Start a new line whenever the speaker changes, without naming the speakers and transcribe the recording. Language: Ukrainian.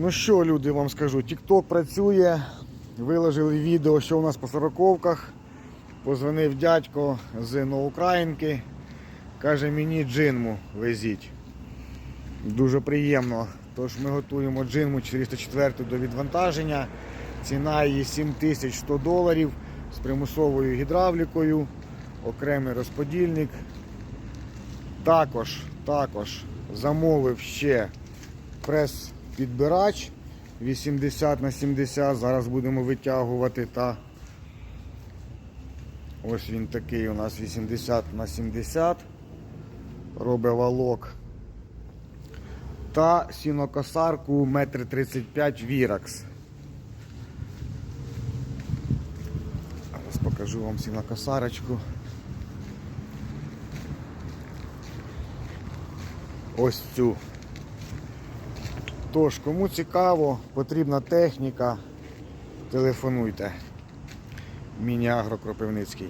Ну що, люди, вам скажу, TikTok працює. Виложили відео, що у нас по сороковках. Позвонив дядько з Новоукраїнки. Каже, мені джинму везіть. Дуже приємно. Тож ми готуємо джинму 404 до відвантаження. Ціна її 7100 доларів з примусовою гідравлікою, окремий розподільник. Також, також замовив ще прес-підбирач 80 на 70. Зараз будемо витягувати та ось він такий у нас 80 на 70. Робить валок. Та сінокосарку 1,35 м Віракс. Зараз покажу вам сінокосарочку. Ось цю. Тож, кому цікаво, потрібна техніка, телефонуйте. Міні-агро Кропивницький.